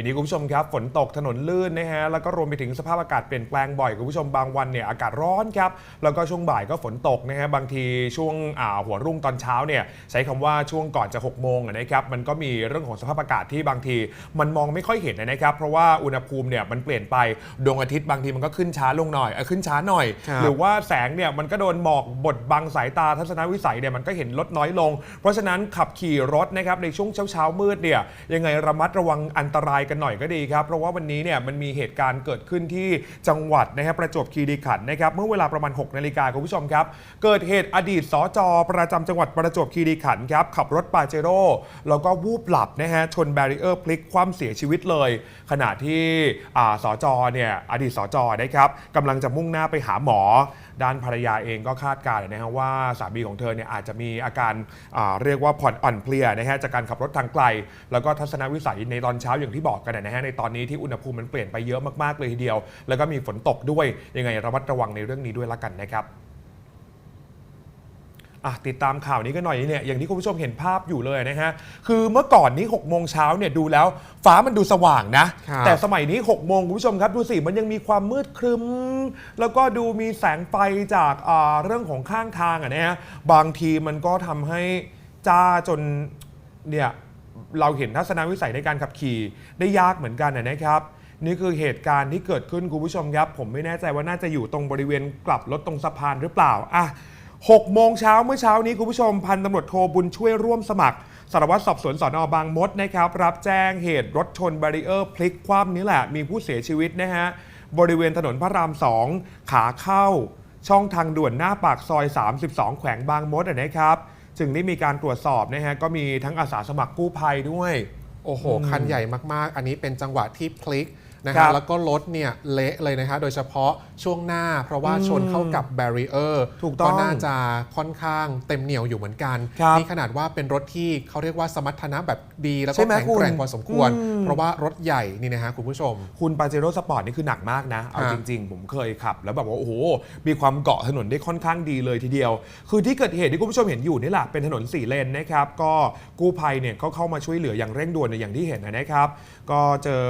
ทีนี้คุณผู้ชมครับฝนตกถนนลื่นนะฮะแล้วก็รวมไปถึงสภาพอากาศเปลี่ยนแปลงบ่อยคุณผู้ชมบางวันเนี่ยอากาศร้อนครับแล้วก็ช่วงบ่ายก็ฝนตกนะฮะบางทีช่วงอ่าหัวรุ่งตอนเช้าเนี่ยใช้คำว่าช่วงก่อนจะ6กโมงอะนะครับมันก็มีเรื่องของสภาพอากาศที่บางทีมันมองไม่ค่อยเห็นนะครับ เพราะว่าอุณหภูมิเนี่ยมันเปลี่ยนไปดวงอาทิตย์บางทีมันก็ขึ้นช้าลงหน่อยเออขึ้นช้าหน่อยครับหรือว่าแสงเนี่ยมันก็โดนหมอกบดบังสายตาทัศนวิสัยเนี่ยมันก็เห็นลดน้อยลง เพราะฉะนั้นขับขี่รถนะครับในช่วงเช้าๆมืดเนี่ยยังไงระมัดระวังอันตรายกันหน่อยก็ดีครับ เพราะว่าวันนี้เนี่ยมันมีเหตุการณ์เกิดขึ้นที่จังหวัดนะครับประจวบคีรีขันธ์นะครับเมื่อเวลาประมาณ 6นาฬิกาคุณผู้ชมครับ เกิดเหตุอดีตสจประจำจังหวัดประจวบคีรีขันธ์ครับขับรถปาเจโร่แล้วก็วูบหลับนะฮะชนแบรีเออร์พลิกคว่ำเสียชีวิตเลย ขณะที่อ่าสจเนี่ยอดีตสจนะครับกำลังจะมุ่งหน้าไปหาหมอ ด้านภรรยาเองก็คาดการณ์นะฮะว่าสามีของเธอเนี่ยอาจจะมีอาการาเรียกว่าผ่อนอ่อนเพลียนะฮะจากการขับรถทางไกล แล้วก็ทัศนวิสัยในตอนเช้าอย่างที่บอกกันนะฮะในตอนนี้ที่อุณหภูมิมันเปลี่ยนไปเยอะมากๆเลยทีเดียว แล้วก็มีฝนตกด้วยยังไงระมัดระวังในเรื่องนี้ด้วยละกันนะครับอะติดตามข่าวนี้กันหน่อยเนี่ยอย่างที่คุณผู้ชมเห็นภาพอยู่เลยนะฮะคือเมื่อก่อนนี้6โมงเช้าเนี่ยดูแล้ว ฟ้ามันดูสว่างนะครับแต่สมัยนี้6โมงคุณผู้ชมครับดูสิมันยังมีความมืดครึ้ม แล้วก็ดูมีแสงไฟจากอ่าเรื่องของข้างทางอะนะฮะบางทีมันก็ทำให้จ้าจนเนี่ย เราเห็นทัศนวิสัยในการขับขี่ได้ยากเหมือนกันนะครับนี่คือเหตุการณ์ที่เกิดขึ้นคุณผู้ชมครับ ผมไม่แน่ใจว่าน่าจะอยู่ตรงบริเวณกลับรถตรงสะพานหรือเปล่าอะ6โมงเช้าเมื่อเช้านี้คุณผู้ชมพันตำรวจโทบุญช่วยร่วมสมัครสารวัตรสอบสวนสอนอบางมดนะครับรับแจ้งเหตุรถชนบารีเออร์พลิกคว่ำนี่แหละ มีผู้เสียชีวิตนะฮะบริเวณถนนพระราม2ขาเข้า ช่องทางด่วนหน้าปากซอย 32 แขวงบางมดนะครับ จึงได้มีการตรวจสอบนะฮะก็มีทั้งอาสาสมัครกู้ภัยด้วย โอ้โห คันใหญ่มากๆ อันนี้เป็นจังหวะที่พลิก นะครัฮะบ แล้วก็รถเนี่ยเละเลยนะฮะโดยเฉพาะช่วงหน้า เพราะว่าชนเข้ากับแบรีเออร์ถูกต้องน่าจะค่อนข้างเต็มเหนียวอยู่เหมือนกันครับนี่ขนาดว่าเป็นรถที่เขาเรียกว่าสมรรถนะแบบดี แล้วใช่ก็ไหมแข็งแกร่งคุณพอสมควร อืม เพราะว่ารถใหญ่นี่นะฮะคุณผู้ชม คุณปาเจโร่สปอร์ตนี่คือหนักมากนะ เอาฮะจริง ๆ ผมเคยขับ แล้วแบบว่า โอ้โห มีความเกาะถนนได้ค่อนข้างดีเลยทีเดียว คือที่เกิดเหตุที่คุณผู้ชมเห็นอยู่นี่แหละ เป็นถนนสี่เลนนะครับ ก็กู้ภัยเนี่ยก็เข้ามาช่วยเหลืออย่างเร่งด่วนอย่างที่เห็นนะครับ ก็เจอ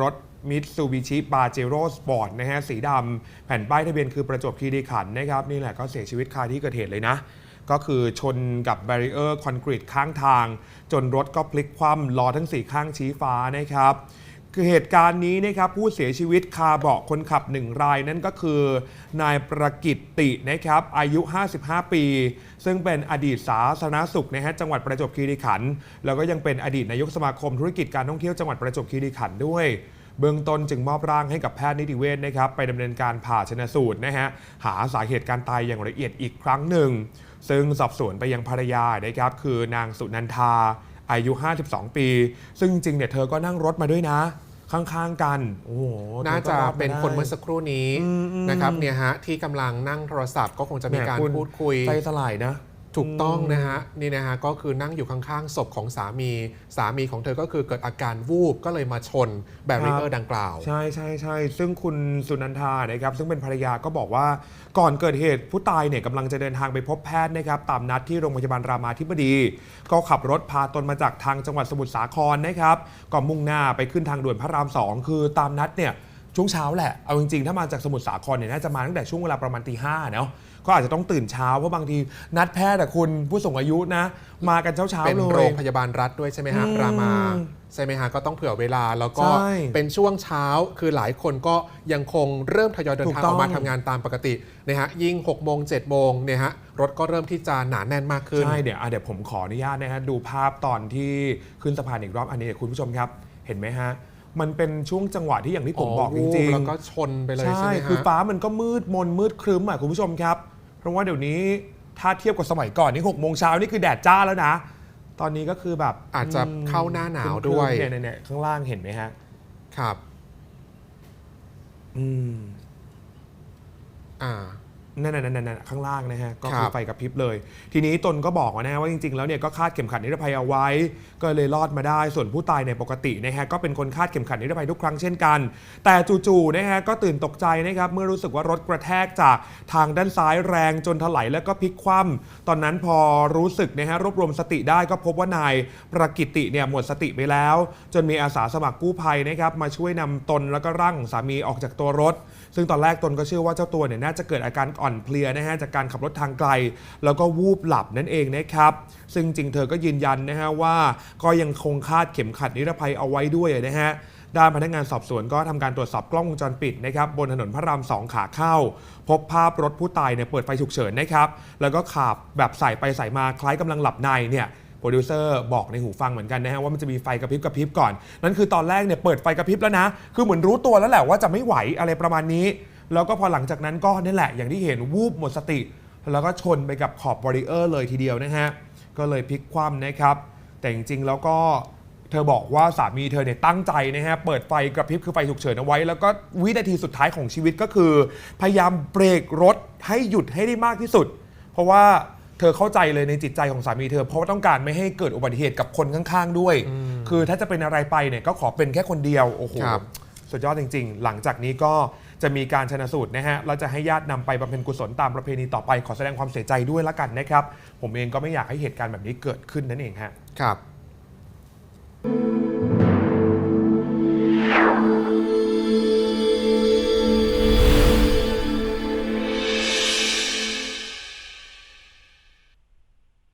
รถ มิตซูบิชิปาเจโร่สปอร์ตนะฮะสีดำแผ่นป้ายทะเบียนคือประจวบคีรีขันธ์นะครับนี่แหละก็เสียชีวิตคาที่เกิดเหตุเลยนะ ก็คือชนกับแบรีเออร์คอนกรีตข้างทาง จนรถก็พลิกคว่ำล้อทั้ง 4 ข้างชี้ฟ้านะครับคือเหตุการณ์นี้นะครับผู้เสียชีวิตคาเบาะคนขับหนึ่งรายนั่นก็คือ นายประกิตตินะครับอายุ 55 ปี ซึ่งเป็นอดีตสาธารณสุขนะฮะจังหวัดประจวบคีรีขันธ์แล้วก็ยังเป็นอดีตนายกสมาคมธุรกิจการท่องเที่ยวจังหวัดประจวบคีรีขันธ์ด้วย เบื้องต้นจึงมอบร่างให้กับแพทย์นิติเวชนะครับไปดำเนินการผ่าชนะสูตรนะฮะหาสาเหตุการตายอย่างละเอียดอีกครั้งหนึ่ง ซึ่งสอบสวนไปยังภรรยานะครับคือนางสุนันทาอายุ 52 ปี ซึ่งจริงๆเนี่ยเธอก็นั่งรถมาด้วยนะ ข้างๆกัน โอ้โห น่าธอก็จะรอดมาเป็นคนได้เมื่อสักครู่นี้อืมอืมนะครับเนี่ยฮะที่กำลังนั่งโทรศัพท์ก็คงจะมีการแหคุณพูดคุยใจสลายนะ ถูกต้องนะฮะนี่นะฮะก็คือนั่งอยู่ข้างๆศพของสามี สามีของเธอก็คือเกิดอาการวูบก็เลยมาชนแบรีเออร์ดังกล่าว ใช่ใช่ใช่ซึ่งคุณสุนันทานะครับซึ่งเป็นภรรยาก็บอกว่าก่อนเกิดเหตุผู้ตายเนี่ยกำลังจะเดินทางไปพบแพทย์นะครับตามนัดที่โรงพยาบาลรามาธิบดี ก็ขับรถพาตนมาจากทางจังหวัดสมุทรสาครนะครับก็มุ่งหน้าไปขึ้นทางด่วนพระรามสองคือตามนัดเนี่ย ช่วงเช้าแหละ เอาจริงๆ ถ้ามาจากสมุทรสาครเนี่ยน่าจะมาตั้งแต่ช่วงเวลาประมาณตีห้าเนาะก็อาจจะต้องตื่นเช้าเพราะบางทีนัดแพทย์อะคุณผู้สูงอายุนะ มากันเช้าๆเป็นเลยโรงพยาบาลรัฐด้วยใช่ไหมฮะอืมรามาใช่ไหมฮะก็ต้องเผื่อเวลาแล้วก็ใช่เป็นช่วงเช้าคือหลายคนก็ยังคงเริ่มทยอยเดินถูกทางต้อองอกมาทำงานตามปกตินะฮะยิ่ง6โมง7โมงเนี่ยฮะรถก็เริ่มที่จะหนาแน่นมากขึ้นใช่เดี๋ยวอะเดี๋ยวผมขออนุญาตนะฮะดูภาพตอนที่ขึ้นสะพานอีกรอบอันนี้เดี๋ยวคุณผู้ชมครับ เห็นไหมฮะ มันเป็นช่วงจังหวะที่อย่างที่ผมบอกจวูริงแล้วก็ชนไปๆเลยใช่ใช่ไหมคือฮะฟ้ามันก็มืดมนมืดครึ้มอะคุณผู้ชมครับ เพราะว่าเดี๋ยวนี้ถ้าเทียบกับสมัยก่อนนี่หกโมงเช้านี่คือแดดจ้าแล้วนะ ตอนนี้ก็คือแบบอาจจะมเข้าหน้าหนาวครึ้มๆด้วยเนี่ยเนี่ยเนี่ยข้างล่างเห็นไหมฮะ ครับ อืม อ่า นั่นๆนั่นๆข้างล่างนะฮะก็ครัคือบไฟกระพริบเลย ทีนี้ตนก็บอกนะฮะว่าจริงๆ แล้วเนี่ยก็คาดเข็มขัดนิรภัยเอาไว้ ก็เลยรอดมาได้ ส่วนผู้ตายในยปกตินะฮะก็เป็นคนคาดเข็มขัดนิรภัยทุกครั้งเช่นกัน แต่จู่ๆนะฮะก็ตื่นตกใจนะครับเมื่อรู้สึกว่ารถกระแทกจากทางด้านซ้ายแรงจนถลายแล้วก็พลิกคว่ำตอนนั้นพอรู้สึกนะฮะรวบรวมสติได้ก็พบว่านายประกิติเนี่ยหมดสติไปแล้ว จนมีอาสาสมัครกู้ภัยนะครับมาช่วยนำตนแล้วก็ร่างของสามีออกจากตัวรถ ซึ่งตอนแรกตนก็เชื่อว่าเจ้าตัวเนี่ยน่าจะเกิดอาการอ่อนเพลียนะฮะจากการขับรถทางไกล แล้วก็วูบหลับนั่นเองนะครับ ซึ่งจริงเธอก็ยืนยันนะฮะว่า ก็ยังคงคาดเข็มขัดนิรภัยเอาไว้ด้วยนะฮะด้านพนักงานสอบสวนก็ทำการตรวจสอบกล้องวงจรปิดนะครับบนถนนพระรามสองขาเข้า พบภาพรถผู้ตายเนี่ยเปิดไฟฉุกเฉินนะครับแล้วก็ขับแบบใส่ไปใส่มาคล้ายกำลังหลับในเนี่ยโปรดิวเซอร์บอกในหูฟังเหมือนกันนะฮะว่ามันจะมีไฟกระพริบกระพริบก่อน นั่นคือตอนแรกเนี่ยเปิดไฟกระพริบแล้วนะ คือเหมือนรู้ตัวแล้วแหละว่าจะไม่ไหวอะไรประมาณนี้ แล้วก็พอหลังจากนั้นก็นี่แหละอย่างที่เห็นวูบหมดสติ แล้วก็ชนไปกับขอบบาริเออร์เลยทีเดียวนะฮะก็เลยพลิกคว่ำนะครับ แต่จริงๆแล้วก็เธอบอกว่าสามีเธอเนี่ยตั้งใจนะฮะเปิดไฟกระพริบคือไฟฉุกเฉินเอาไว้ แล้วก็วินาทีสุดท้ายของชีวิตก็คือ พยายามเบรกรถให้หยุดให้ได้มากที่สุด เพราะว่าเธอเข้าใจเลยในจิตใจของสามีเธอ เพราะว่าต้องการไม่ให้เกิดอุบัติเหตุกับคนข้างๆด้วย คือถ้าจะเป็นอะไรไปเนี่ยก็ขอเป็นแค่คนเดียวโอ้โหครับสุดยอดจริง ๆ หลังจากนี้ก็ จะมีการชนะสูตรนะฮะเราจะให้ญาตินำไปบำเพ็ญกุศลตามประเพณีต่อไปขอแสดงความเสียใจด้วยละกันนะครับ ผมเองก็ไม่อยากให้เหตุการณ์แบบนี้เกิดขึ้นนั่นเองฮะ ครับ